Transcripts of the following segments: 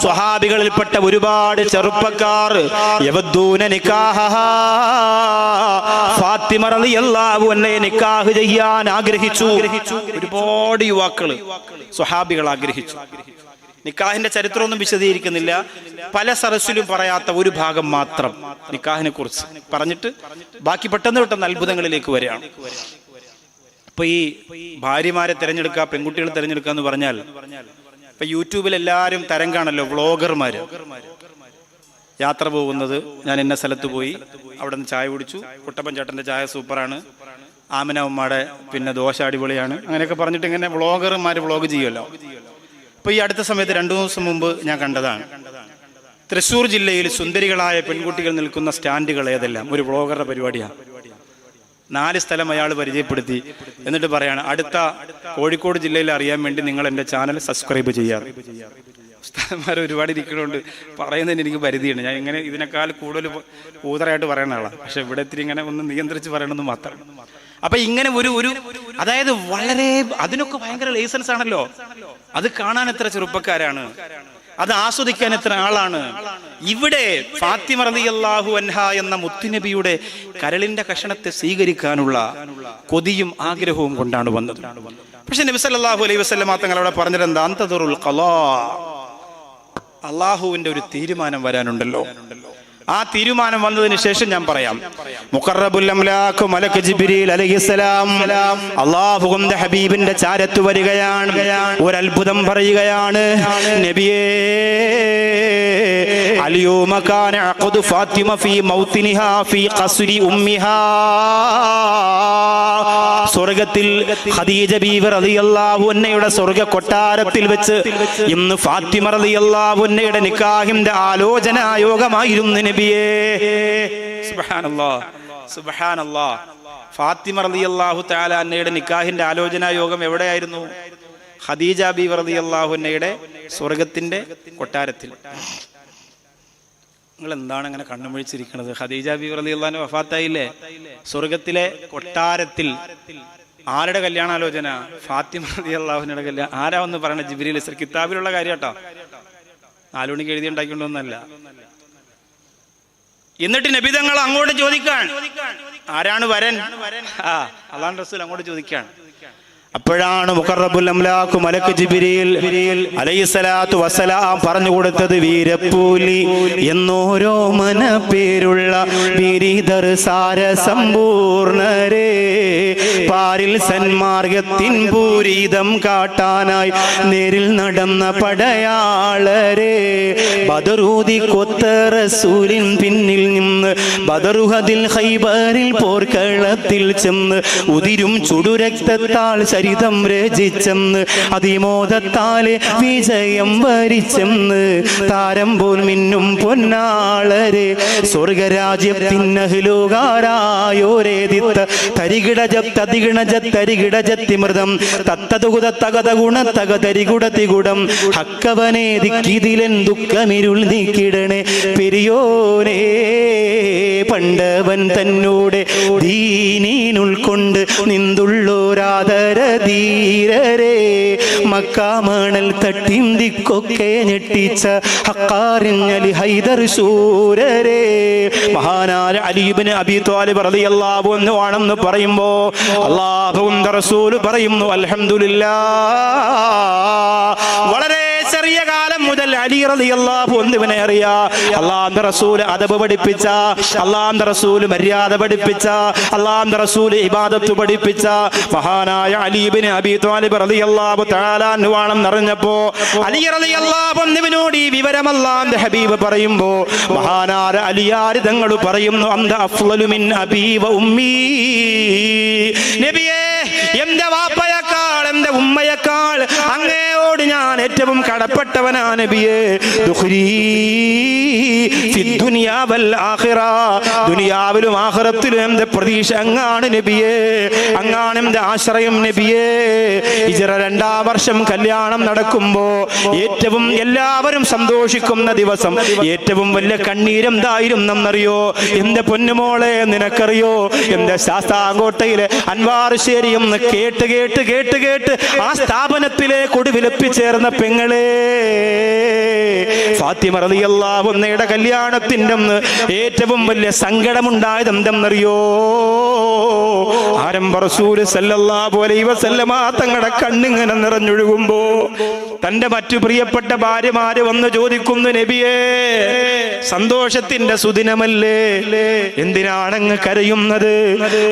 സ്വഹാബികളിൽപ്പെട്ട ഒരുപാട് ചെറുപ്പക്കാർ. നിക്കാഹ്. ചെയ്യാൻ ആഗ്രഹിച്ചു. ഒരുപാട് യുവാക്കൾ സ്വഹാബികൾ ആഗ്രഹിച്ചു. നിക്കാഹിന്റെ ചരിത്രമൊന്നും വിശദീകരിക്കുന്നില്ല. പല സരസിലും പറയാത്ത ഒരു ഭാഗം മാത്രം നിക്കാഹിനെ കുറിച്ച് പറഞ്ഞിട്ട് ബാക്കി പെട്ടെന്ന് പെട്ടെന്ന് അത്ഭുതങ്ങളിലേക്ക് വരികയാണ്. ഇപ്പൊ ഈ ഭാര്യമാരെ തിരഞ്ഞെടുക്കുക പെൺകുട്ടികളെ തിരഞ്ഞെടുക്കുക എന്ന് പറഞ്ഞാൽ ഇപ്പൊ യൂട്യൂബിൽ എല്ലാവരും തരംഗാണല്ലോ വ്ളോഗർമാര്. യാത്ര പോകുന്നത് ഞാൻ ഇന്ന സ്ഥലത്ത് പോയി അവിടെ നിന്ന് ചായ കുടിച്ചു. കുട്ടപ്പൻ ചേട്ടന്റെ ചായ സൂപ്പറാണ്. ആമന ഉമ്മയുടെ പിന്നെ ദോശ അടിപൊളിയാണ്. അങ്ങനെയൊക്കെ പറഞ്ഞിട്ട് ഇങ്ങനെ വ്ളോഗർമാർ വ്ളോഗ് ചെയ്യുമല്ലോ ഇപ്പൊ ഈ അടുത്ത സമയത്ത് രണ്ടു ദിവസം മുമ്പ് ഞാൻ കണ്ടതാണ്. തൃശ്ശൂർ ജില്ലയിൽ സുന്ദരികളായ പെൺകുട്ടികൾ നിൽക്കുന്ന സ്റ്റാൻഡുകൾ ഏതെല്ലാം? ഒരു വ്ളോഗറുടെ പരിപാടിയാണ് നാല് സ്ഥലം അയാൾ പരിചയപ്പെടുത്തി. എന്നിട്ട് പറയാണ് അടുത്ത കോഴിക്കോട് ജില്ലയിൽ അറിയാൻ വേണ്ടി നിങ്ങൾ എന്റെ ചാനൽ സബ്സ്ക്രൈബ് ചെയ്യാറ്. ഉസ്താദന്മാർ ഒരുപാട് ഇരിക്കുന്നുണ്ട് പറയുന്നതിന് എനിക്ക് പരിധിയുണ്ട്. ഞാൻ ഇങ്ങനെ ഇതിനേക്കാൾ കൂടുതൽ കൂതറായിട്ട് പറയുന്ന ആളാണ് പക്ഷെ ഇവിടെ ഇത്തിരി ഇങ്ങനെ ഒന്ന് നിയന്ത്രിച്ച് പറയണമെന്ന് മാത്രം. അപ്പൊ ഇങ്ങനെ ഒരു ഒരു അതായത് വളരെ അതിനൊക്കെ ഭയങ്കര ലൈസൻസ് ആണല്ലോ. അത് കാണാൻ എത്ര ചെറുപ്പക്കാരാണ്. അത് ആസ്വദിക്കാൻ എത്ര ആളാണ്. ഇവിടെ ഫാത്തിമ റളിയല്ലാഹു അൻഹ എന്ന മുത്തുനബിയുടെ കരളിന്റെ കഷണത്തെ സ്വീകരിക്കാനുള്ള കൊതിയും ആഗ്രഹവും കൊണ്ടാണ് വന്നത്. പക്ഷെ നബി സല്ലല്ലാഹു അലൈഹി വസല്ലം തങ്ങൾ അവിടെ പറഞ്ഞത് എന്താ അന്തദുറുൽ ഖലാ. അള്ളാഹുവിന്റെ ഒരു തീരുമാനം വരാനുണ്ടല്ലോ. ആ തീരുമാനം വന്നതിന് ശേഷം ഞാൻ പറയാം. മുഖറബുൽ അംലാഖ് മലക്ക് ഹബീബിന്റെ ചാരത്ത് വരികയാണ്. ഒരു പറയുകയാണ്. നബിയേ اليوم كان عقد فاطمة في موطنها في قصر أمها സ്വർഗത്തിൽ ഖദീജ ബീവി റളിയല്ലാഹു അൻഹയുടെ സ്വർഗ കൊട്ടാരത്തിൽ വെച്ച് ഇന്ന് ഫാത്തിമ റളിയല്ലാഹു അൻഹയുടെ നിക്കാഹിന്റെ ആലോചന യോഗമായിരുന്നു നബിയേ സുബ്ഹാനല്ലാഹ് സുബ്ഹാനല്ലാഹ് ഫാത്തിമ റളിയല്ലാഹു തആല അന്നയുടെ നിക്കാഹിന്റെ ആലോചന യോഗം എവിടെയായിരുന്നു ഖദീജ ബീവി റളിയല്ലാഹു അൻഹയുടെ സ്വർഗത്തിന്റെ കൊട്ടാരത്തിൽ നിങ്ങൾ എന്താണ് അങ്ങനെ കണ്ണുമൊഴിച്ചിരിക്കുന്നത് ഖദീജ അൻഹ വഫാത്തായില്ലേ? സ്വർഗത്തിലെ കൊട്ടാരത്തിൽ ആരുടെ കല്യാണാലോചന? ഫാത്തിമ റളിയല്ലാഹുവിന്റെ കല്യാണം ആരാ ഒന്ന് പറയണ ഇസ്ര കിതാബിലുള്ള കാര്യം കേട്ടോ നാലുമണിക്ക് എഴുതി ഉണ്ടാക്കിക്കൊണ്ടൊന്നല്ല എന്നിട്ട് നബിതങ്ങൾ അങ്ങോട്ട് ചോദിക്കാൻ. ആരാണ് വരൻ? ആ അള്ളാൻ റസൂൽ അങ്ങോട്ട് ചോദിക്കാൻ അപ്പോഴാണ് മുഖറബുൽ മലക്ക് ജിബിരിയിൽ അലൈസലാത്തു വസലാം പറഞ്ഞു കൊടുത്തത് വീരപ്പൂലി എന്നോരോ മന പേരുള്ള വിരിതർ സാര സമ്പൂർണരേ പാരിൽ സന്മാർഗത്തിൻ പൂരീതം കാട്ടാനായി നേരിൽ നടന്ന പടയാളരെ. ബദറൂതി കൊത്ത റസൂലിൻ പിന്നിൽ നിന്ന് ബദറുഹദിൽ ഹൈബറിൽ പോർക്കളത്തിൽ ചെന്ന് ഉതിരും ചുടുരക്തത്താൽ ചരിതം രചിച്ചെന്ന് അതിമോദത്താലെ വിജയം വരിച്ചെന്ന് താരം പോൽ മിന്നും പൊന്നാളരെ സ്വർഗരാജ്യത്തിനഹ്ലുകാരായോരേതിത്ത തരികിടജത്തതികിണജത്തരികിടജത്തിമൃതം തത്തതുകുത തകത ഗുണ ഹക്കവനേ ദിക്കിതിലെൻ ദുഃഖമി ദുഃഖമിരുൾ നീക്കിടണേ പെരിയോനേ പണ്ടവൻ തന്നോടെ ദീനീനുൾക്കൊണ്ട് നിന്തുള്ളോരാദര ധീരരേ മക്കാമണൽ തട്ടിന്തിക്കൊക്കെ ഞെട്ടിച്ച ഹക്കാറിഞ്ഞലി ഹൈദർ ശൂരരേ മഹാനായ അലീബിന് അബി ത്വാലിബ് റളിയല്ലാഹു അൻഹു ആണെന്ന് പറയുമ്പോ അല്ലാഹുവിന്റെ റസൂൽ പറയുന്നു അൽഹംദുലില്ലാ വളരെ ചെറിയ കാലം മുതൽ അലി റളിയല്ലാഹു അൻഹുവിനെ അറിയാ. അള്ളാഹുവിന്റെ റസൂൽ അദബ് പഠിപ്പിച്ച അള്ളാഹുവിന്റെ റസൂൽ മര്യാദ പഠിപ്പിച്ച അള്ളാഹുവിന്റെ റസൂൽ ഇബാദത്ത് പഠിപ്പിച്ച മഹാനായ അലീബിന് അബി ത്വാലിബ് റളിയല്ലാഹു തആല അൻഹു ആണെന്ന് അറിഞ്ഞപ്പോ അലി റളിയല്ലാഹു അൻഹുവിനോട് ഈ വിവരം അള്ളാഹുവിന്റെ ഹബീബ് പറയുമ്പോ മഹാനായ അലിയാർ തങ്ങൾ പറയുന്നു? അന്ത അഫ്ളലു മിൻ അബീ വ ഉമ്മീ. നബിയേ എന്റെ വാപ്പയേക്കാൾ എന്റെ ഉമ്മയേക്കാൾ അങ്ങയോട് ഞാൻ ഏറ്റവും കടപ്പെട്ടവനാ നബിയേ. ദുഖ്രീ ഫി ദുനിയാ ആഖിറ. ദുനിയാവിലും ആഖിറത്തിലും എന്റെ പ്രതീക്ഷ അങ്ങാണ് നബിയേ. അങ്ങാണ് എന്റെ ആശ്രയം നബിയേ. ഇജറ രണ്ടാം വർഷം കല്യാണം നടക്കുമ്പോ ഏറ്റവും എല്ലാവരും സന്തോഷിക്കുന്ന ദിവസം ഏറ്റവും വലിയ കണ്ണീരെന്തായിരുന്നെന്നറിയോ എന്റെ പൊന്നുമോളെ നിനക്കറിയോ? എന്റെ ശാസ്താങ്കോട്ടയിലെ അൻവാറുശ്ശേരി എന്ന് കേട്ട് കേട്ട് കേട്ട് കേട്ട് ആ സ്ഥാപനത്തിലെ കൊടുവിലെപ്പിച്ചേർന്ന പെങ്ങളെ. ഫാത്തിമ റളിയല്ലാഹുന്നയുടെ അന്ന് ഏറ്റവും വലിയ സങ്കടമുണ്ടായത് എന്തെന്നറിയോ സല്ലല്ലാഹു അലൈഹി വസല്ലമ തങ്ങളുടെ കണ്ണിങ്ങനെ നിറഞ്ഞൊഴുകുമ്പോ തന്റെ മറ്റു പ്രിയപ്പെട്ട ഭാര്യമാര് വന്ന് ചോദിക്കുന്നു നബിയേ സന്തോഷത്തിന്റെ സുദിനമല്ലേ? എന്തിനാണങ്ങ് കരയുന്നത്?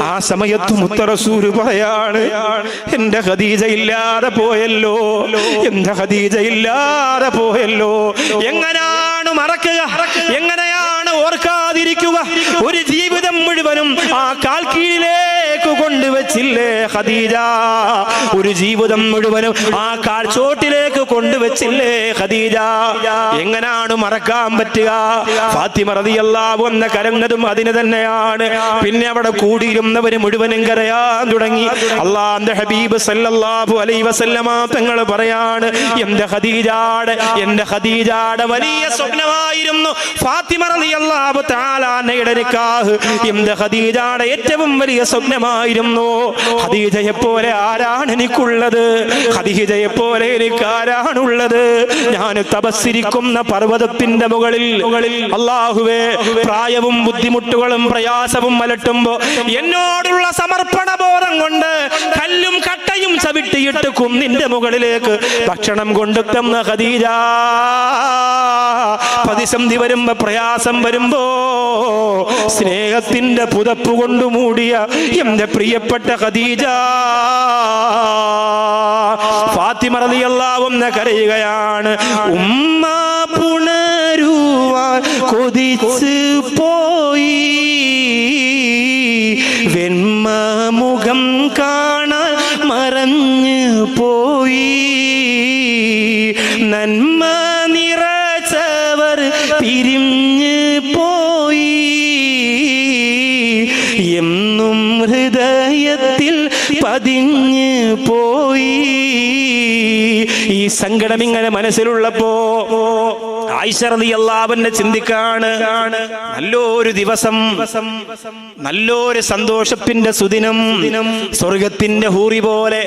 ആ സമയത്ത് മുത്തറസൂര് പറയാണ് എന്റെ ഖദീജ ഇല്ലാതെ പോയല്ലോ എന്റെ ഖദീജ ഇല്ലാതെ പോയല്ലോ എങ്ങനെയാണ് മറക്കുക. എങ്ങനെയാണ് ഓർക്കാതിരിക്കുക. ഒരു ജീവിതം മുഴുവനും ആ കാൽ കീഴിലേക്ക് കൊണ്ടുവച്ചില്ലേ ഖദീജ? ഒരു ജീവിതം മുഴുവനും ആ കാൽ ചോട്ടിലേക്ക് കൊണ്ടുവച്ചില്ലേ ഖദീജ? എങ്ങനാണ് മറക്കാൻ പറ്റുക? ഫാത്തിമ റളിയല്ലാഹു അൻഹ കരഞ്ഞതും അതിന് തന്നെയാണ്. പിന്നെ അവിടെ കൂടിയിരുന്നവര് മുഴുവനും കരയാൻ തുടങ്ങി. അള്ളാന്റെ ഹബീബ് സല്ലല്ലാഹു അലൈഹി വസല്ലമ തങ്ങൾ പറയാണ് എന്റെ ഖദീജാടെ എന്റെ ഖദീജാടെ വലിയ സ്വപ്നമായിരുന്നു ഫാത്തിമ റളിയല്ലാഹു തആലാനയുടെ നിക്കാഹ് ഖദീജാടെ ഏറ്റവും വലിയ സ്വപ്നമായിരുന്നു. ഖദീജയെ പോലെ ആരാണ് എനിക്കുള്ളത്? ഖദീജയെ പോലെ എനിക്ക് ആരാണുള്ളത്? ഞാൻ തപസ്സിരിക്കുന്ന പർവതത്തിന്റെ മുകളിൽ അള്ളാഹുവേ പ്രായവും ബുദ്ധിമുട്ടുകളും പ്രയാസവും അലട്ടുമ്പോ എന്നോടുള്ള സമർപ്പണ ബോധം കൊണ്ട് കല്ലും കട്ടയും ചവിട്ടിയിട്ട് കുന്നിന്റെ മുകളിലേക്ക് ഭക്ഷണം കൊണ്ടെത്തുന്ന ഖദീജ. പ്രതിസന്ധി വരുമ്പോ പ്രയാസം വരുമ്പോ സ്നേഹത്തിന്റെ പുതപ്പ് കൊണ്ട് മൂടിയ എന്റെ പ്രിയപ്പെട്ട ഖദീജ. ഫാത്തിമ റളിയല്ലാഹുന്ന കരയുകയാണ്. ഉമ്മ പുണരുവാൻ കൊതിച്ച് പോയി. വെണ്മ മുഖം കാണാൻ മറഞ്ഞു പോയി. നന്മ നിറച്ചവർ പിരിഞ്ഞ് പോയി. ഈ സങ്കടം ഇങ്ങനെ മനസ്സിലുള്ളപ്പോ ആയിഷറിയല്ലാവന്നെ ചിന്തിക്കാണ്. നല്ലൊരു ദിവസം നല്ലൊരു സന്തോഷത്തിന്റെ സുദിനം സ്വർഗത്തിന്റെ ഹൂറി പോലെ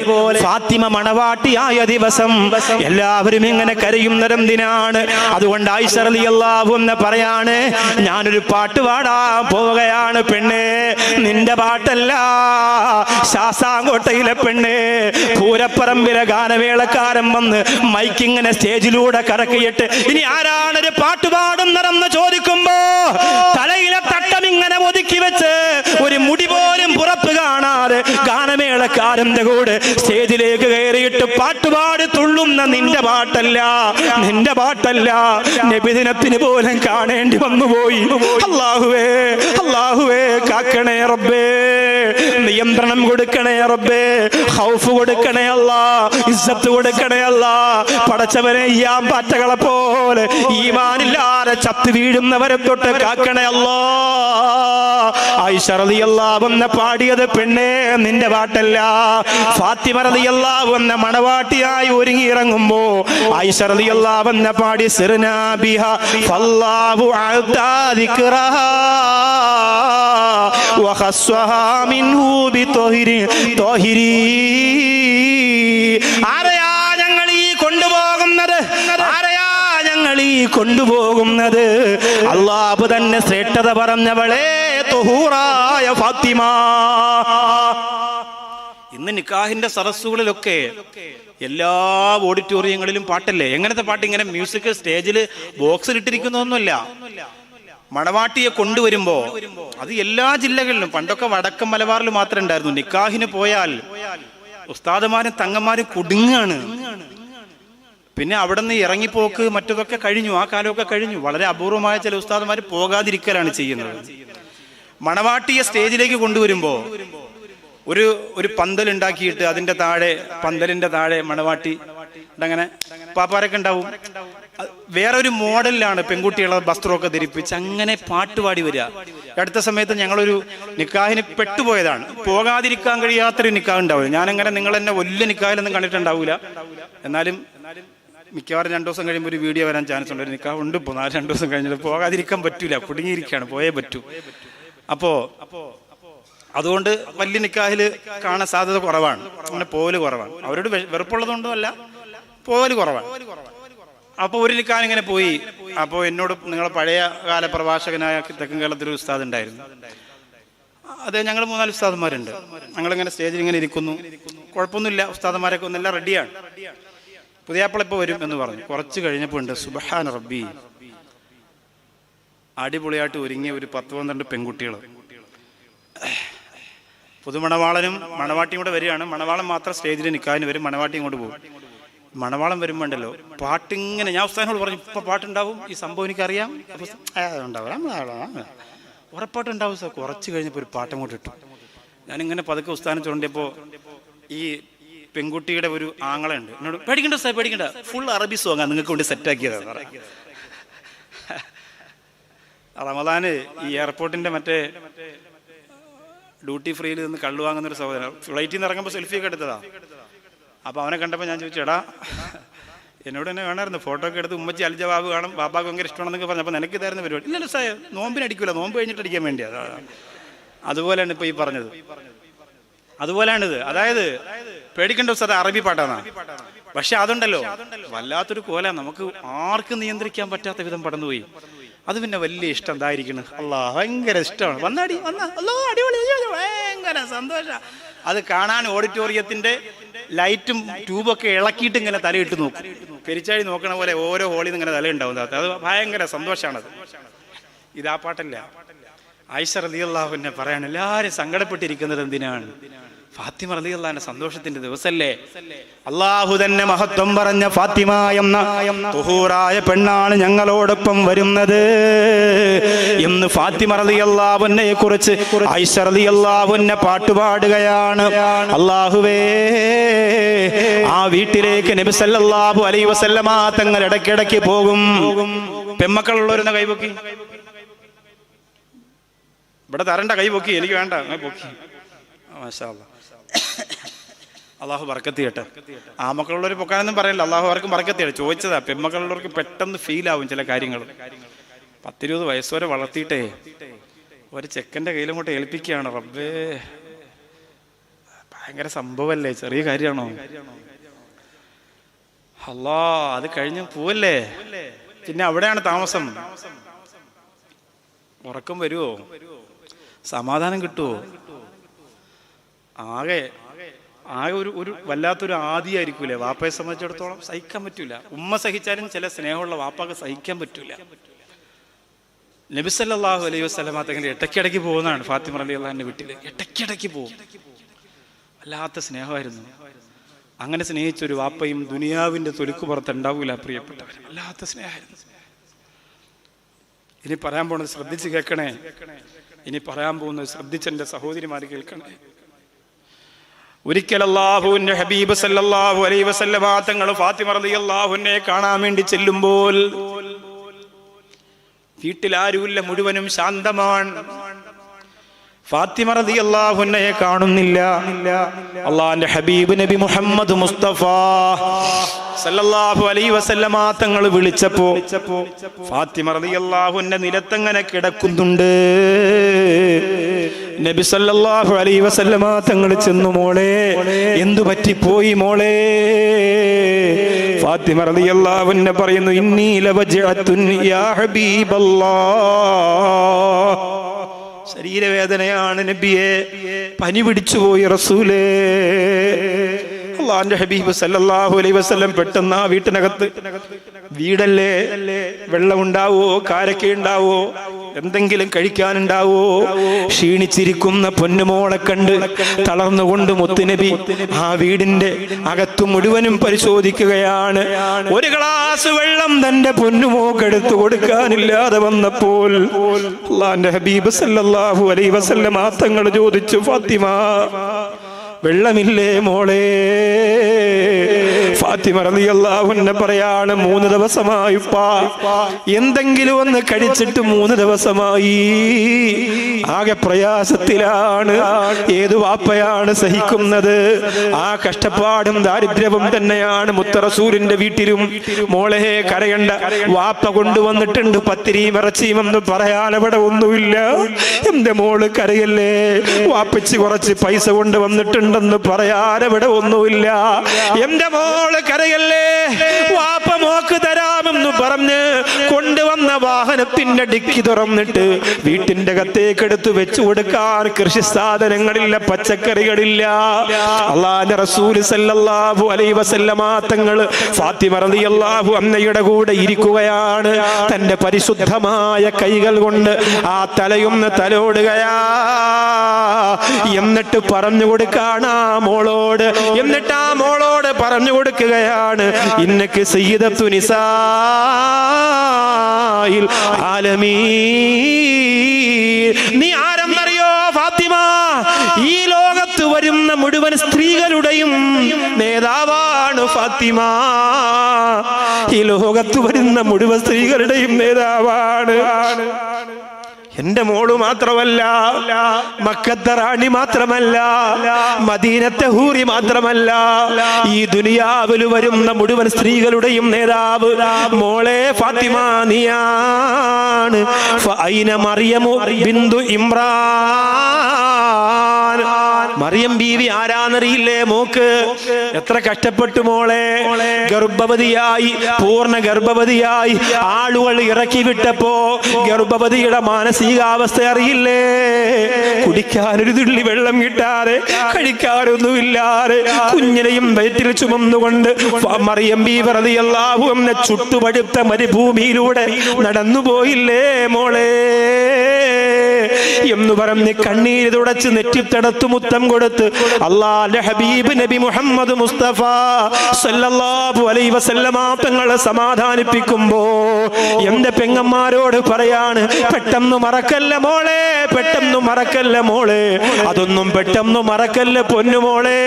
ഫാത്തിമ മണവാട്ടിയായ ദിവസം എല്ലാവരും ഇങ്ങനെ കരയുന്നതെന്തിനാണ് അതുകൊണ്ട് ആയിഷറിയല്ലാവും എന്ന് പറയാണ് ഞാനൊരു പാട്ട് പാടാൻ പോവുകയാണ് പെണ്ണേ നിന്റെ പാട്ടല്ല ശാസാങ്കോട്ടയിലെ പെണ്ണേ. പൂരപ്പറമ്പിലെ ഗാനവേളക്കാരൻ വന്ന് മൈക്കിങ്ങനെ സ്റ്റേജിലൂടെ കറക്കിയിട്ട് ഇനി ആരാണൊരു പാട്ട് നിറന്ന് ചോദിക്കുമ്പോ തലയിലെ തട്ടം ഇങ്ങനെ ഒതുക്കി വെച്ച് ഒരു മുടി പോലും പുറത്ത് കാണാതെ ഗാനമേളക്കാരന്റെ കൂടെ സ്റ്റേജിലേക്ക് കയറിയിട്ട് പാട്ടുപാടി തുള്ളുന്ന നിന്റെ പാട്ടല്ല നിന്റെ പാട്ടല്ല. നബിദിനത്തിന് പോലും കാണേണ്ടി വന്നുപോയി. അള്ളാഹുവേ അള്ളാഹുവേ കാക്കണേ റബ്ബേ. നിയന്ത്രണം കൊടുക്കണേ റബ്ബേ. ഹൗഫ് കൊടുക്കണേ അല്ല. ഇസ്സത്ത് കൊടുക്കണേ അല്ല. പടച്ചവനെ ഈയാൻ പാറ്റകളെ പോലെ ഈമാനില്ലാതെ ചത്തു വീഴുന്നവരെ തൊട്ട് കാക്കണേ അല്ലോ. ഐശ്വറിയല്ലാവുന്ന പാടിയത് പെണ്ണേ നിന്റെ പാട്ടല്ല. കഴിയില്ല ഫാത്തിമ റളിയല്ലാഹു അൻഹ മണവാട്ടിയായി ഒരുങ്ങി ഇറങ്ങുമ്പോൾ ആയിഷ റളിയല്ലാഹു അൻഹ പാടി സിർനാ ബിഹ ഫല്ലാഹു അഅതാ ദിക്റഹാ വഖസ്വഹാ മിൻഹു ബിതഹരി തഹരി. ആരെയാ ഞങ്ങൾ ഈ കൊണ്ടുപോകുന്നത്? ആരെയാ ഞങ്ങൾ കൊണ്ടുപോകുന്നത്? അള്ളാഹു തന്നെ ശ്രേഷ്ഠത പറഞ്ഞവളെ തൊഹൂറായ ഫാത്തിമ. ഇന്ന് നിക്കാഹിന്റെ സദസ്സുകളിലൊക്കെ എല്ലാ ഓഡിറ്റോറിയങ്ങളിലും പാട്ടല്ലേ? എങ്ങനത്തെ പാട്ട് ഇങ്ങനെ മ്യൂസിക് സ്റ്റേജിൽ ബോക്സിൽ ഇട്ടിരിക്കുന്നൊന്നുമല്ല. മണവാട്ടിയെ കൊണ്ടുവരുമ്പോ അത് എല്ലാ ജില്ലകളിലും പണ്ടൊക്കെ വടക്കൻ മലബാറിൽ മാത്രമേ ഉണ്ടായിരുന്നു. നിക്കാഹിന് പോയാൽ ഉസ്താദമാരും തങ്ങന്മാരും കുടുങ്ങാണ്. പിന്നെ അവിടെ നിന്ന് ഇറങ്ങിപ്പോക്ക് മറ്റതൊക്കെ കഴിഞ്ഞു ആ കാലമൊക്കെ കഴിഞ്ഞു. വളരെ അപൂർവമായ ചില ഉസ്താദന്മാർ പോകാതിരിക്കലാണ് ചെയ്യുന്നത്. മണവാട്ടിയെ സ്റ്റേജിലേക്ക് കൊണ്ടുവരുമ്പോ ഒരു ഒരു പന്തൽ ഉണ്ടാക്കിയിട്ട് അതിന്റെ താഴെ പന്തലിന്റെ താഴെ മണവാട്ടി അങ്ങനെ പാപ്പാരൊക്കെ ഉണ്ടാവും. വേറൊരു മോഡലിലാണ് പെൺകുട്ടികളെ വസ്ത്രമൊക്കെ ധരിപ്പിച്ച് അങ്ങനെ പാട്ടുപാടി വരിക. അടുത്ത സമയത്ത് ഞങ്ങളൊരു നിക്കാഹിന് പെട്ടുപോയതാണ്. പോകാതിരിക്കാൻ കഴിയാത്തൊരു നിക്കാഹ് ഉണ്ടാവില്ല. ഞാനങ്ങനെ നിങ്ങൾ എന്നെ വലിയ നിക്കാഹിലൊന്നും കണ്ടിട്ടുണ്ടാവില്ല എന്നാലും മിക്കവാറും രണ്ടു ദിവസം കഴിയുമ്പോൾ ഒരു വീഡിയോ വരാൻ ചാൻസ് ഉണ്ട്. ഒരു നിക്കാഹ് ഉണ്ട് ഇപ്പോൾ നാല് രണ്ടു ദിവസം കഴിഞ്ഞിട്ട് പോകാതിരിക്കാൻ പറ്റൂല. കുടുങ്ങിയിരിക്കുകയാണ്. പോയേ പറ്റൂ. അപ്പോ അതുകൊണ്ട് വലിയ നിക്കാഹിൽ കാണാൻ സാധ്യത കുറവാണ്. അങ്ങനെ പോൽ കുറവാണ്. അവരോട് വെ- വെറുപ്പുള്ളതുകൊണ്ടുമല്ല പോവൽ കുറവാണ്. അപ്പോൾ ഒരു നിക്കാൻ ഇങ്ങനെ പോയി. അപ്പോൾ എന്നോട് നിങ്ങളെ പഴയ കാല പ്രഭാഷകനായ തെക്കൻ കേരളത്തിൽ ഒരു ഉസ്താദ് ഉണ്ടായിരുന്നു. അതെ ഞങ്ങൾ മൂന്നാൽ ഉസ്താദന്മാരുണ്ട്. ഞങ്ങളിങ്ങനെ സ്റ്റേജിൽ ഇങ്ങനെ ഇരിക്കുന്നു. കുഴപ്പമൊന്നുമില്ല. ഉസ്താദന്മാരൊക്കെ ഒന്നല്ല റെഡിയാണ്. പുതിയാപ്പിള ഇപ്പോൾ വരും എന്ന് പറഞ്ഞു. കുറച്ച് കഴിഞ്ഞപ്പോൾ ഉണ്ട് സുബഹാൻ റബ്ബി. അടിപൊളിയായിട്ട് ഒരുങ്ങിയ ഒരു പത്ത് പന്ത്രണ്ട് പെൺകുട്ടികൾ പുതുമണവാളനും മണവാട്ടിയും കൂടെ വരികയാണ്. മണവാളൻ മാത്രം സ്റ്റേജിൽ നിൽക്കാനും വരും. മണവാട്ടിയും കൊണ്ട് പോകും. മണവാളം വരുമ്പോണ്ടല്ലോ പാട്ടിങ്ങനെ ഞാൻ ഉസ്താനോട് പറഞ്ഞു ഇപ്പൊ പാട്ടുണ്ടാവും? ഈ സംഭവം എനിക്കറിയാം. അപ്പൊ ഉസ്താദ്, "ആ, ഉണ്ടാവും നമ്മളാളാ." ഉറപ്പായിട്ടുണ്ടാവും സാർ. കുറച്ച് കഴിഞ്ഞപ്പോൾ ഒരു പാട്ടം കൂടെ ഇട്ടു. ഞാനിങ്ങനെ പതുക്കെ ഉസ്താനം ചൂണ്ടിയപ്പോ ഈ പെൺകുട്ടിയുടെ ഒരു ആങ്ങളുണ്ട് എന്നോട് പേടിക്കണ്ട സാർ പേടിക്കണ്ട. ഫുൾ അറബി സോങ്ങാ നിങ്ങൾക്ക് കൊണ്ട് സെറ്റാക്കിയതാണ് റമദാന് ഈ എയർപോർട്ടിന്റെ മറ്റേ ഡ്യൂട്ടി ഫ്രീയിൽ നിന്ന് കള്ളു വാങ്ങുന്ന ഒരു സഹോദരൻ. ഫ്ലൈറ്റിൽ നിന്ന് ഇറങ്ങുമ്പോൾ സെൽഫി ഒക്കെ എടുത്തതാ. അപ്പോൾ അവനെ കണ്ടപ്പോൾ ഞാൻ ചോദിച്ചു എടാ എന്നോട് തന്നെ വേണമായിരുന്നു. ഫോട്ടോ ഒക്കെ എടുത്ത് ഉമ്മച്ചി അൽ ജവാബ് കാണും ബാബാക്ക് ഭയങ്കര ഇഷ്ടമാണെന്നൊക്കെ പറഞ്ഞു അപ്പോൾ നിനക്ക് ഇതായിരുന്നു പരിപാടി. ഇല്ല സായ നോമ്പിന് അടിക്കൂല. നോമ്പ് കഴിഞ്ഞിട്ട് അടിക്കാൻ വേണ്ടിയാണ് അതാ അതുപോലെയാണ് ഇപ്പോൾ ഈ പറഞ്ഞത്. അതുപോലെയാണിത് അതായത് പേടിക്കേണ്ട ഉസ്താദ് അറബി പാട്ടാണ്. പക്ഷെ അതുണ്ടല്ലോ. വല്ലാത്തൊരു കോല. നമുക്ക് ആർക്കും നിയന്ത്രിക്കാൻ പറ്റാത്ത വിധം പടന്നുപോയി. അത് പിന്നെ വലിയ ഇഷ്ടം എന്തായിരിക്കണം? അല്ലാ ഭയങ്കര ഇഷ്ടമാണ്. വന്നാടി വന്ന. അടിപൊളി ഭയങ്കര സന്തോഷ. അത് കാണാൻ ഓഡിറ്റോറിയത്തിന്റെ ലൈറ്റും ട്യൂബൊക്കെ ഇളക്കിയിട്ട് ഇങ്ങനെ തലയിട്ട് നോക്കും. പെരിച്ചാഴി നോക്കണ പോലെ ഓരോ ഹോളിൽ ഇങ്ങനെ തലയുണ്ടാവും. അത് ഭയങ്കര സന്തോഷമാണത് ഇതാ പാട്ടല്ല. ആയിഷ റളിയല്ലാഹുവിനെ പറയാൻ എല്ലാവരും സങ്കടപ്പെട്ടിരിക്കുന്നത് എന്തിനാണ്? ഫാത്തിമ റളിയല്ലാന്റെ സന്തോഷത്തിന്റെ ദിവസല്ലേ? അള്ളാഹു തന്നെ മഹത്വം പറഞ്ഞ ഫാത്തിമ എന്ന തുഹൂറായ പെണ്ണാണ് ഞങ്ങളോടൊപ്പം വരുന്നത്. എന്ന് ഫാത്തിമ റളിയല്ലാവുന്നെ കുറിച്ച് ആയിഷ റളിയല്ലാവുന്നെ പാട്ടുപാടുകയാണ് അള്ളാഹുവേ ആ വീട്ടിലേക്ക് നബി സല്ലല്ലാഹു അലൈഹി വസല്ലമ തങ്ങൾ ഇടയ്ക്കിടയ്ക്ക് പോകും. പെമ്മക്കളുള്ളവരുന്ന കൈപൊക്കി ഇവിടെ തരണ്ട കൈ പൊക്കി എനിക്ക് വേണ്ട പൊക്കി. അള്ളാഹു ബർക്കത്ത് ചെയ്യട്ടെ. ആ മക്കളുള്ളവർ പൊക്കാനൊന്നും പറയില്ല അള്ളാഹു ആർക്കും ചെയ്യട്ടെ. ചോദിച്ചതാ പെൺമക്കളുള്ളവർക്ക് പെട്ടെന്ന് ഫീൽ ആവും ചില കാര്യങ്ങൾ. പത്തിരുപത് വയസ്സുവരെ വളർത്തിയിട്ടേ ഒരു ചെക്കന്റെ കയ്യിലും കൊണ്ട് ഏൽപ്പിക്കുകയാണ്. റബ്ബേ ഭയങ്കര സംഭവമല്ലേ? ചെറിയ കാര്യമാണോ? അല്ലാ അത് കഴിഞ്ഞ് പോവല്ലേ? പിന്നെ അവിടെയാണ് താമസം. ഉറക്കം വരുമോ സമാധാനം കിട്ടുമോ ആകെ ആകെ ഒരു ഒരു വല്ലാത്തൊരു ആദിയായിരിക്കൂലേ? വാപ്പയെ സംബന്ധിച്ചിടത്തോളം സഹിക്കാൻ പറ്റൂല. ഉമ്മ സഹിച്ചാലും ചില സ്നേഹമുള്ള വാപ്പാക്ക് സഹിക്കാൻ പറ്റൂല. നബിസല്ലാഹു അലൈഹി വസ്ലമ തങ്ങൾ ഇടയ്ക്കിടയ്ക്ക് പോകുന്നതാണ് ഫാത്തിമ അലി അള്ളാഹിന്റെ വീട്ടിൽ ഇടയ്ക്കിടയ്ക്ക് പോകും. വല്ലാത്ത സ്നേഹമായിരുന്നു. അങ്ങനെ സ്നേഹിച്ച ഒരു വാപ്പയും ദുനിയാവിന്റെ തൊലിക്ക് പുറത്ത് ഉണ്ടാവൂല പ്രിയപ്പെട്ടവർ വല്ലാത്ത സ്നേഹമായിരുന്നു. ഇനി പറയാൻ പോകുന്നത് ശ്രദ്ധിച്ച് കേൾക്കണേ. ഇനി പറയാൻ പോകുന്നത് ശ്രദ്ധിച്ചെന്റെ സഹോദരിമാർ കേൾക്കണേ. ഒരിക്കൽ അള്ളാഹുവിന്റെ ഹബീബ് സല്ലാഹു അലൈ വസല്ലമ തങ്ങൾ ഫാത്തിമ അള്ളാഹുവിനെ കാണാൻ വേണ്ടി ചെല്ലുമ്പോൾ വീട്ടിൽ ആരുമില്ല മുഴുവനും ശാന്തമാണ്. ഫാത്തിമ റളിയല്ലാഹുവിനെ കാണുന്നില്ല. അള്ളാഹിന്റെ ഹബീബ് നബി മുഹമ്മദ് മുസ്തഫ സല്ലല്ലാഹു അലൈഹി വസല്ലമ തങ്ങൾ വിളിച്ചപ്പോ ഫാത്തിമ റളിയല്ലാഹുവിന്റെ നിലത്തങ്ങനെ കിടക്കുന്നുണ്ട്. നബി സല്ലല്ലാഹു അലൈഹി വസല്ലമ തങ്ങൾ ചെന്നു മോളെ എന്തു പറ്റിപ്പോയി മോളെ? ഫാത്തിമ റളിയല്ലാഹുവിനെ പറയുന്നു ഇന്നി ലവജഅത്തുൻ യാ ഹബീബല്ലാഹ് ശരീരവേദനയാണ് നബിയെ. പനി പിടിച്ചു പോയി റസൂലേ. അള്ളാന്റെ ഹബീബ് സല്ലല്ലാഹു അലൈഹി വസല്ലം പെട്ടെന്ന് ആ വീട്ടിനകത്ത് വീടല്ലേ? വെള്ളം ഉണ്ടാവോ കാരൊക്കെ ഉണ്ടാവോ എന്തെങ്കിലും കഴിക്കാനുണ്ടാവോ? ക്ഷീണിച്ചിരിക്കുന്ന പൊന്നുമോളെ കണ്ട് തളർന്നുകൊണ്ട് മുത്തുനബി ആ വീടിന്റെ അകത്തു മുഴുവനും പരിശോധിക്കുകയാണ്. ഒരു ഗ്ലാസ് വെള്ളം തന്റെ പൊന്നുമോക്കെടുത്തു കൊടുക്കാനില്ലാതെ വന്നപ്പോൾ ഹബീബ് സല്ലാഹു അലൈഹി വസല്ലം ആ തങ്ങൾ ചോദിച്ചു ഫാത്തിമ വെള്ളമില്ലേ മോളെ? ഫാത്തിമ പറയാണ് മൂന്ന് ദിവസമായി എന്തെങ്കിലും ഒന്ന് കഴിച്ചിട്ട് മൂന്ന് ദിവസമായി. ആകെ പ്രയാസത്തിലാണ്. ഏതു വാപ്പയാണ് സഹിക്കുന്നത്? ആ കഷ്ടപ്പാടും ദാരിദ്ര്യവും തന്നെയാണ് മുത്തറസൂരിന്റെ വീട്ടിലും. മോളെ കരയണ്ട. വാപ്പ കൊണ്ടുവന്നിട്ടുണ്ട് പത്തിരിയും ഇറച്ചിയും എന്ന് പറയാൻ അവിടെ ഒന്നുമില്ല. എന്റെ മോൾ കരയല്ലേ? വാപ്പിച്ച് കുറച്ച് പൈസ കൊണ്ടുവന്നിട്ടുണ്ട്. വന്നിട്ടുണ്ടെന്ന് പറയാനവിടെ ഒന്നുമില്ല. എന്റെ മോൾ കരയല്ലേ? വാപ്പ മോക്ക് തരാമെന്ന് പറഞ്ഞ് വാഹനത്തിന്റെ ഡിക്കി തുറന്നിട്ട് വീട്ടിന്റെ അകത്തേക്ക് എടുത്ത് വെച്ചു കൊടുക്കാൻ കൃഷി സാധനങ്ങളില്ല പച്ചക്കറികളില്ല. അള്ളാന്റെ റസൂൽ സല്ലല്ലാഹു അലൈഹി വസല്ലമ തങ്ങൾ ഫാത്തിമ റളിയല്ലാഹു അന്നയുടെ കൂടെ ഇരിക്കുകയാണ്. തന്റെ പരിശുദ്ധമായ കൈകൾ കൊണ്ട് ആ തലയൊന്ന് തലോടുകയാ. എന്നിട്ട് പറഞ്ഞു കൊടുക്കാണ് ആ മോളോട്. എന്നിട്ട് ആ മോളോട് പറഞ്ഞു കൊടുക്കുകയാണ്. ഇന്നക്ക് സയ്യിദത്തു നിസായിൽ ആലമീ നീ ആരെന്നറിയോ ഫാത്തിമ? ഈ ലോകത്ത് വരുന്ന മുഴുവൻ സ്ത്രീകളുടെയും നേതാവാണ് ഫാത്തിമ. ഈ ലോകത്ത് വരുന്ന മുഴുവൻ സ്ത്രീകളുടെയും നേതാവാണ്. എന്റെ മോൾ മാത്രമല്ല മക്കത്തെ റാണി മാത്രമല്ല മദീനത്തെ ഹൂറി മാത്രമല്ല ഈ ദുനിയാവിൽ വരുന്ന മുഴുവൻ സ്ത്രീകളുടെയും നേതാവ് മോളെ ഫാത്തിമ നീയാണ്. മറിയമു ബിന്ദു ഇമ്രാൻ. മറിയം ബീവി ആരാന്നറിയില്ലേ മോക്ക്? എത്ര കഷ്ടപ്പെട്ടു മോളെ. ഗർഭവതിയായി പൂർണ ഗർഭവതിയായി ആളുകൾ ഇറക്കി വിട്ടപ്പോ ഗർഭവതിയുടെ മാനസികാവസ്ഥ അറിയില്ലേ? കുടിക്കാനൊരു തുള്ളി വെള്ളം കിട്ടാതെ കഴിക്കാനൊന്നുമില്ലാതെ കുഞ്ഞിനെയും വയറ്റിൽ ചുമന്നുകൊണ്ട് മറിയം ബീവറതി അല്ലാഹു എന്ന ചുട്ടുപഴുത്ത മരുഭൂമിയിലൂടെ നടന്നുപോയില്ലേ മോളെ? എന്ന് പറഞ്ഞ് കണ്ണീര് തുടച്ച് നെറ്റിത്തടത്തു മുത്തം കൊടുത്ത് അള്ളാന്റെ ഹബീബ് നബി മുഹമ്മദ് മുസ്തഫ സല്ലല്ലാഹു അലൈഹി തങ്ങളെ സമാധാനിപ്പിക്കുമ്പോ എന്റെ പെങ്ങന്മാരോട് പറയാണ് പെട്ടെന്ന് മറക്കല്ല മോളെ പെട്ടെന്ന് മറക്കല്ല മോളെ അതൊന്നും പെട്ടെന്ന് മറക്കല്ല പൊന്നു പൊന്നുമോളെ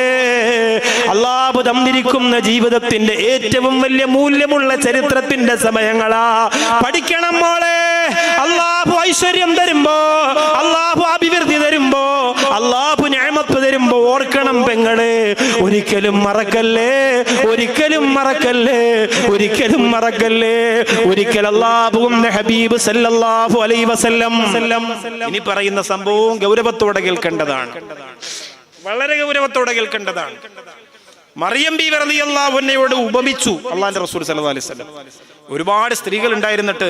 അള്ളാഹു തന്നിരിക്കുന്ന ജീവിതത്തിന്റെ ഏറ്റവും വലിയ മൂല്യമുള്ള ചരിത്രത്തിന്റെ സമയങ്ങളാ. പഠിക്കണം മോളെ. അള്ളാഹു ഐശ്വര്യം തരുമ്പോ അള്ളാഹു അഭിവൃദ്ധി തരുമ്പോ അള്ളാഹു ഞാമത്ത് തരുമ്പോ ഓർക്കണം പെങ്ങളെ ഒരിക്കലും മറക്കല്ലേ ഒരിക്കലും മറക്കല്ലേ ഒരിക്കലും മറക്കല്ലേ. ഒരിക്കൽ അള്ളാഹുവും ഹബീബ് സല്ലല്ലാഹു അലൈഹി വസല്ലം ഇനി പറയുന്ന സംഭവവും ഗൗരവത്തോടെ കേൾക്കേണ്ടതാണ്. വളരെ ഗൗരവത്തോടെ കേൾക്കേണ്ടതാണ്. മറിയം ബി വെറുതെ അള്ളാഹുനയോട് ഉപമിച്ചു അള്ളാഹിന്റെ റസൂൽ സല്ലല്ലാഹു അലൈഹി വസല്ലം. ഒരുപാട് സ്ത്രീകൾ ഉണ്ടായിരുന്നിട്ട്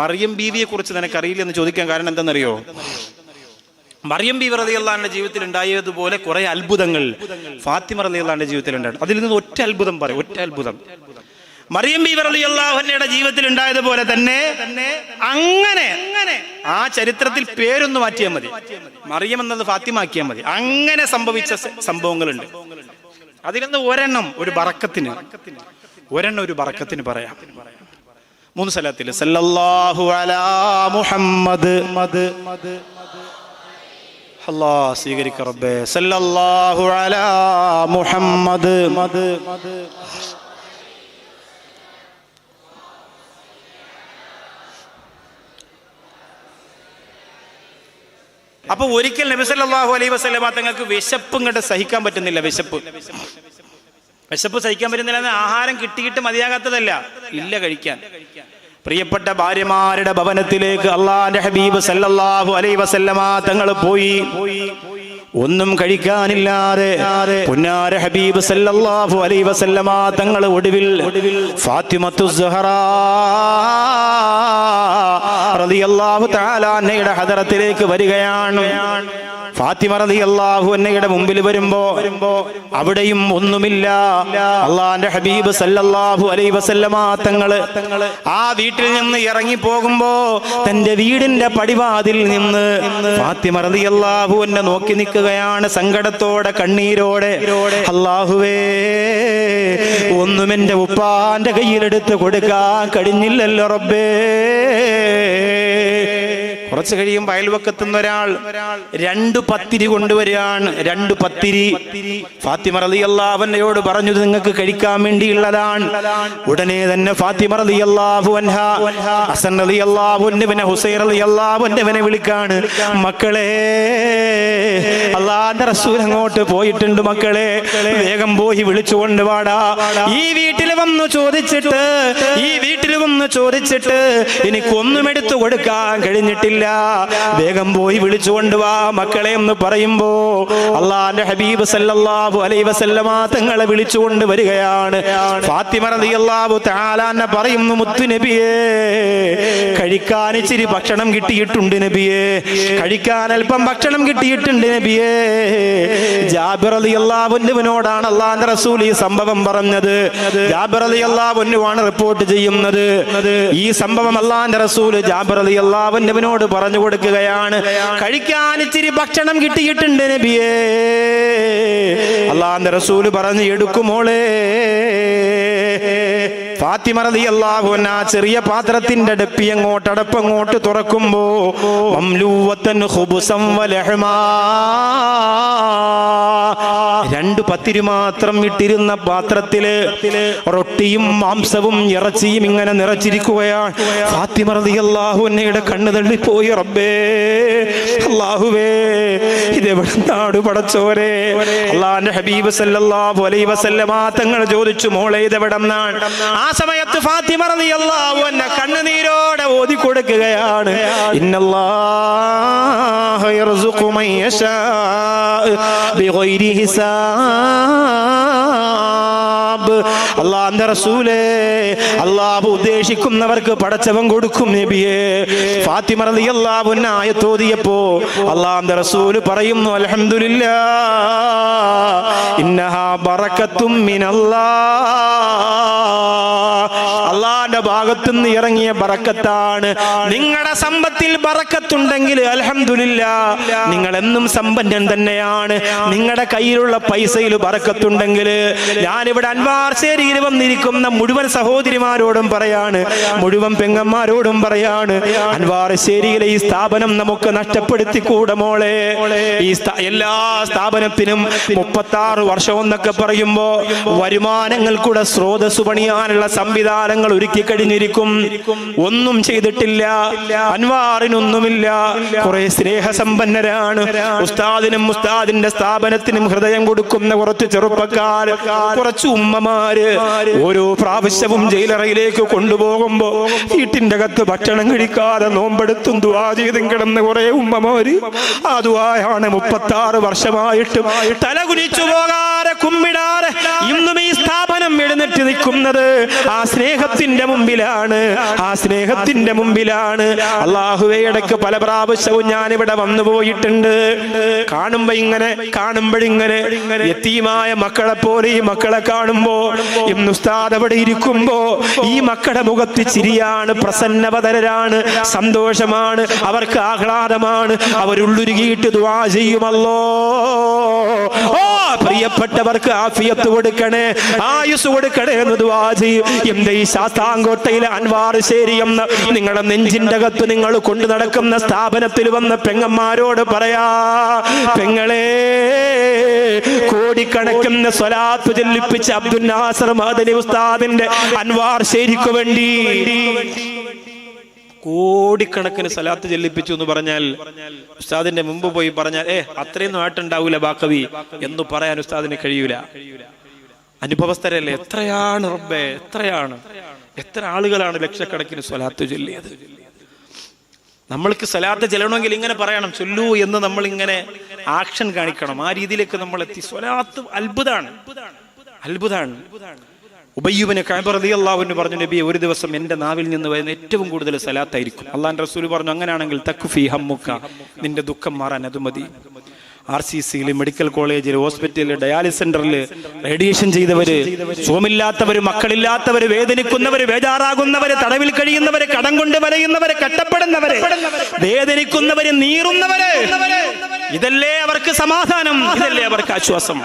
മറിയം ബീവിയെ കുറിച്ച് നിനക്ക് അറിയില്ലെന്ന് ചോദിക്കാൻ കാരണം എന്തെന്നറിയോ? മറിയം ബി റതി അള്ളാന്റെ ജീവിതത്തിൽ ഉണ്ടായതുപോലെ കുറെ അത്ഭുതങ്ങൾ ഫാത്തിമ റതി അള്ളാന്റെ ജീവിതത്തിൽ ഉണ്ടായിരുന്നു അതിൽ നിന്ന് ഒറ്റ അത്ഭുതം പറയും ഒറ്റ അത്ഭുതം. മറിയം ബി റതി അള്ളാഹുന്നയുടെ ജീവിതത്തിൽ ഉണ്ടായതുപോലെ തന്നെ അങ്ങനെ ആ ചരിത്രത്തിൽ പേരൊന്ന് മാറ്റിയാൽ മതി. മറിയം എന്നത് ഫാത്തിമ ആക്കിയാൽ മതി. അങ്ങനെ സംഭവിച്ച സംഭവങ്ങളുണ്ട്. അതിൽ നിന്ന് ഒരെണ്ണം ഒരു ബറക്കത്തിന് ഒരെണ്ണം ഒരു ബറക്കത്തിന് പറയാം. മൂന്ന് സ്ഥലത്തിൽ സല്ലല്ലാഹു അലാ മുഹമ്മദ് മദ് അല്ലാ സ്വീകരിക്ക റബ്ബേ. സല്ലല്ലാഹു അലാ മുഹമ്മദ്. മദ് അപ്പൊ ഒരിക്കൽ നബി സല്ലല്ലാഹു അലൈഹി വസല്ലമ തങ്ങൾക്ക് വിശപ്പ് ഇങ്ങോട്ട് സഹിക്കാൻ പറ്റുന്നില്ല വിശപ്പ്. വിശപ്പ് സഹിക്കാൻ പറ്റുന്നില്ല ആഹാരം കിട്ടിയിട്ട് മതിയാകാത്തതല്ല. ഇല്ല കഴിക്കാൻ. പ്രിയപ്പെട്ട ഭാര്യമാരുടെ ഭവനത്തിലേക്ക് അള്ളാന്റെ ഹബീബ് സല്ലല്ലാഹു അലൈ വസല്ലമ തങ്ങൾ പോയി. ഒന്നും കഴിക്കാനില്ലാതെ പുന്നാര ഹബീബ് സല്ലല്ലാഹു അലൈഹി വസല്ലമ തങ്ങൾ ഒടുവിൽ ഫാത്തിമത്തു സുഹറ റളിയല്ലാഹു തആല അന്നയുടെ ഹദറത്തിലേക്ക് വരികയാണ്. ഫാത്തിമ റളിയല്ലാഹു അന്നയുടെ മുമ്പിൽ വരുമ്പോ അവിടെയും ഒന്നുമില്ല. അള്ളാന്റെ ഹബീബ് സല്ലല്ലാഹു അലൈഹി വസല്ലമ തങ്ങൾ ആ വീട്ടിൽ നിന്ന് ഇറങ്ങി പോകുമ്പോ തന്റെ വീടിന്റെ പടിവാതിൽ നിന്ന് ഫാത്തിമ റളിയല്ലാഹു അന്നെ നോക്കി നിൽക്കുകയാണ് സങ്കടത്തോടെ കണ്ണീരോടെ. അള്ളാഹുവേ ഒന്നും എന്റെ ഉപ്പാന്റെ കയ്യിലെടുത്ത് കൊടുക്കാൻ കഴിഞ്ഞില്ലല്ലോ റബ്ബേ. കുറച്ച് കഴിയുമ്പോൾ അയൽവക്കത്തുന്ന ഒരാൾ രണ്ട് പത്തിരി കൊണ്ടുവരികയാണ്. രണ്ട് പത്തിരി. ഫാത്തിമ റലി അള്ളാഹുവിനോട് പറഞ്ഞു "ഇത് നിങ്ങൾക്ക് കഴിക്കാൻ വേണ്ടിയുള്ളതാണ്. ഉടനെ തന്നെ ഫാത്തിമ റളിയല്ലാഹു അൻഹ റളിയല്ലാഹു ഹുസൈൻ റളിയല്ലാഹു വിളിക്കാണ്. മക്കളെ അള്ളാന്റെ റസൂൽ അങ്ങോട്ട് പോയിട്ടുണ്ട് മക്കളെ. വേഗം പോയി വിളിച്ചുകൊണ്ട് വാടാ ഈ വീട്ടിൽ വന്ന് ചോദിച്ചിട്ട് ഈ വീട്ടിൽ വന്ന് ചോദിച്ചിട്ട് എനിക്കൊന്നും എടുത്തു കൊടുക്കാൻ കഴിഞ്ഞിട്ടില്ല. വേഗം പോയി വിളിച്ചുകൊണ്ട് വാ. മക്കളെ എന്ന് പറയുമ്പോ അള്ളാന്റെ ഹബീബ് സല്ലല്ലാഹു അലൈ വസല്ലമാ തങ്ങളെ വിളിച്ചുകൊണ്ട് വരികയാണ്. ഫാത്തിമ റളിയല്ലാഹു പറയുന്നു മുത്തു നബിയേ കഴിക്കാൻ ഇച്ചിരി ഭക്ഷണം കിട്ടിയിട്ടുണ്ട് നബിയേ. കഴിക്കാൻ അല്പം ഭക്ഷണം കിട്ടിയിട്ടുണ്ട് നബിയേ. ജാബിർ റളിയല്ലാഹുവിനോടാണ് അള്ളാന്റെ റസൂൽ ഈ സംഭവം പറഞ്ഞത്. ജാബിർ റളിയല്ലാഹുവിനുമാണ് റിപ്പോർട്ട് ചെയ്യുന്നത്. ഈ സംഭവം അള്ളാന്റെ റസൂൽ ജാബിർ റളിയല്ലാഹുവിനോട് പറഞ്ഞു കൊടുക്കുകയാണ്. കഴിക്കാൻ ഇച്ചിരി ഭക്ഷണം കിട്ടിയിട്ടുണ്ട് നബിയേ. അള്ളാന്റെ റസൂൽ പറഞ്ഞു എടുക്കുമോളെ ഫാത്തിമ റളിയല്ലാഹു ആ ചെറിയ പാത്രത്തിന്റെ അടുപ്പി അങ്ങോട്ട് അടപ്പങ്ങോട്ട് തുറക്കുമ്പോ രണ്ടു പത്തിരി മാത്രം ഇട്ടിരുന്ന പാത്രത്തിൽ റൊട്ടിയും മാംസവും ഇറച്ചിയും ഇങ്ങനെ നിറച്ചിരിക്കുകയാണ്. ഫാത്തിമറതി അൻഹയുടെ കണ്ണ് തള്ളിപ്പോയി റബ്ബേ അല്ലാഹുവേ ഇതെവിടെ നാട് പടച്ചോരെ? അള്ളാന്റെ ഹബീബ് സല്ലല്ലാഹു അലൈഹി വസല്ലമ തങ്ങൾ ചോദിച്ചു മോളെ ഇതെവിടെ നിന്നാണ് ആ സമയത്ത് ഫാത്തിമ റളിയല്ലാഹു അൻഹ കണ്ണുനീരോടെ ഓതി കൊടുക്കുകയാണ്. ഇന്നല്ലാഹു യർസുഖു മൻ യശാ ബിഗൈരി ഹിസാബ്. അള്ളാന്റെ റസൂലേ അല്ലാഹു ഉദ്ദേശിക്കുന്നവർക്ക് പടച്ചവൻ കൊടുക്കും നബിയേ. ഫാത്തിമ റളിയല്ലാഹു അൻഹ ആയത്തോതിയപ്പോ അള്ളാന്റെ റസൂൽ പറയുന്നു അൽഹംദുലില്ലാ ഇന്നഹാ ബറക്കത്തും അള്ളാന്റെ ഭാഗത്തു നിന്ന് ഇറങ്ങിയ ബറക്കത്താണ്. നിങ്ങളുടെ സമ്പത്തിൽ ബറക്കത്തുണ്ടെങ്കിൽ അലഹമില്ല നിങ്ങൾ എന്നും സമ്പന്നൻ തന്നെയാണ്. നിങ്ങളുടെ കയ്യിലുള്ള പൈസയിൽ ബറക്കത്തുണ്ടെങ്കിൽ ഞാനിവിടെ അൻവാർശേരിയിൽ വന്നിരിക്കുന്ന മുഴുവൻ സഹോദരിമാരോടും പറയാണ് മുഴുവൻ പെങ്ങന്മാരോടും പറയാണ് അൻവാർശേരിയിലെ ഈ സ്ഥാപനം നമുക്ക് നഷ്ടപ്പെടുത്തി കൂടെ മോളെ. ഈ എല്ലാ സ്ഥാപനത്തിനും മുപ്പത്തി ആറ് വർഷം എന്നൊക്കെ പറയുമ്പോ വരുമാനങ്ങൾ കൂടെ സ്രോതസ് പണിയാനുള്ള സംവിധാനങ്ങൾ ഒരുക്കി കഴിഞ്ഞിരിക്കും ഒന്നും ചെയ്തിട്ടില്ല. അൻവാറിനൊന്നുമില്ല. കുറെ സ്നേഹസമ്പന്നരാണ്. ഉസ്താദിനും ഉസ്താദിന്റെ സ്ഥാപനത്തിനും ഹൃദയം കൊടുക്കുന്ന കുറച്ച് ചെറുപ്പക്കാർ കുറച്ച് ഉമ്മമാര് ഓരോ പ്രാവശ്യവും ജയിലറയിലേക്ക് കൊണ്ടുപോകുമ്പോ വീട്ടിന്റെ അകത്ത് ഭക്ഷണം കഴിക്കാതെ നോമ്പെടുത്തും ദുവാ ചെയ്തും കിടന്ന് കുറെ ഉമ്മമാര്. ആ ദുവായാണ് മുപ്പത്തി ആറ് വർഷമായിട്ടും തല കുനിച്ചു പോകാതെ കുമ്മിടാതെ ഇന്നും ഈ സ്ഥാപനം എഴുന്നേറ്റ് നിൽക്കുന്നത് ആ സ്നേഹത്തിന്റെ മുമ്പിലാണ്. ആ സ്നേഹത്തിന്റെ മുമ്പിലാണ്. അള്ളാഹുവെ പല പ്രാവശ്യവും ഞാൻ ഇവിടെ വന്നു പോയിട്ടുണ്ട്. കാണുമ്പോ ഇങ്ങനെ കാണുമ്പോഴിങ്ങനെ എത്തിയുമായ മക്കളെ പോലെ ഈ മക്കളെ കാണുമ്പോ ഇന്ന് ഉസ്താദ് അവിടെ ഇരിക്കുമ്പോ ഈ മക്കളുടെ മുഖത്ത് ചിരിയാണ് പ്രസന്നവതരാണ് സന്തോഷമാണ് അവർക്ക് ആഹ്ലാദമാണ്. അവരുള്ളുരുകിയിട്ട് ദുവാ ചെയ്യുമല്ലോ ഓ പ്രിയപ്പെട്ടവർക്ക് ആഫിയത്ത് കൊടുക്കണേ ആയുസ് കൊടുക്കണേ എന്ന് ദുവാ എന്റെ ഈ ശാസ്താങ്കോട്ടയിലെ അൻവാർ ശേരി നിങ്ങളുടെ നെഞ്ചിന്റെ അകത്ത് നിങ്ങൾ കൊണ്ടു നടക്കുന്ന സ്ഥാപനത്തിൽ വന്ന പെങ്ങന്മാരോട് പറയാ പെങ്ങളെ കോടിക്കണക്കുന്ന സ്വലാത്ത് ചെല്ലിപ്പിച്ച അബ്ദുൽ നാസർ മദനി ഉസ്താദിന്റെ അൻവാർ ശേരിക്കു വേണ്ടി. കോടിക്കണക്കിന് സലാത്ത് ചെല്ലിപ്പിച്ചു എന്ന് പറഞ്ഞാൽ ഉസ്താദിന്റെ മുമ്പ് പോയി പറഞ്ഞാൽ ഏ അത്രയൊന്നും നാട്ടുണ്ടാവൂല ബാക്കവി എന്ന് പറയാൻ ഉസ്താദിന് കഴിയൂല. അനുഭവസ്ഥരല്ലേ? എത്രയാണ് റബ്ബേ എത്രയാണ്? എത്ര ആളുകളാണ് ലക്ഷക്കണക്കിന് സ്വലാത്ത് ചൊല്ലിയത്? നമ്മൾക്ക് സ്വലാത്ത് ചെല്ലണമെങ്കിൽ ഇങ്ങനെ പറയണം ചൊല്ലൂ എന്ന് നമ്മൾ ഇങ്ങനെ ആക്ഷൻ കാണിക്കണം. ആ രീതിയിലേക്ക് നമ്മൾ എത്തി സ്വലാത്ത് അത്ഭുതാണ്. അത്ഭുതാണ്. ഉബയ്യൂബിനെ കൈബറതി അള്ളാഹുവിന് പറഞ്ഞു നബി ഒരു ദിവസം എന്റെ നാവിൽ നിന്ന് വരുന്ന ഏറ്റവും കൂടുതൽ സലാത്തായിരിക്കും. അള്ളാഹ് റസൂൽ പറഞ്ഞു അങ്ങനെയാണെങ്കിൽ തക്കുഫി ഹമ്മുക്ക നിന്റെ ദുഃഖം മാറാൻ അത് മതി. ആർ സി സിയിൽ മെഡിക്കൽ കോളേജിൽ ഹോസ്പിറ്റലിൽ ഡയാലിസ് സെന്ററിൽ റേഡിയേഷൻ ചെയ്തവര് സുഖമില്ലാത്തവര് മക്കളില്ലാത്തവര് വേദനിക്കുന്നവര് ബേജാറാകുന്നവര് തടവിൽ കഴിയുന്നവര് കടം കൊണ്ട് വലയുന്നവര് കട്ടപ്പെടുന്നവര് വേദനിക്കുന്നവര് നീറുന്നവര് ഇതല്ലേ അവർക്ക് സമാധാനം ഇതല്ലേ അവർക്ക് ആശ്വാസം.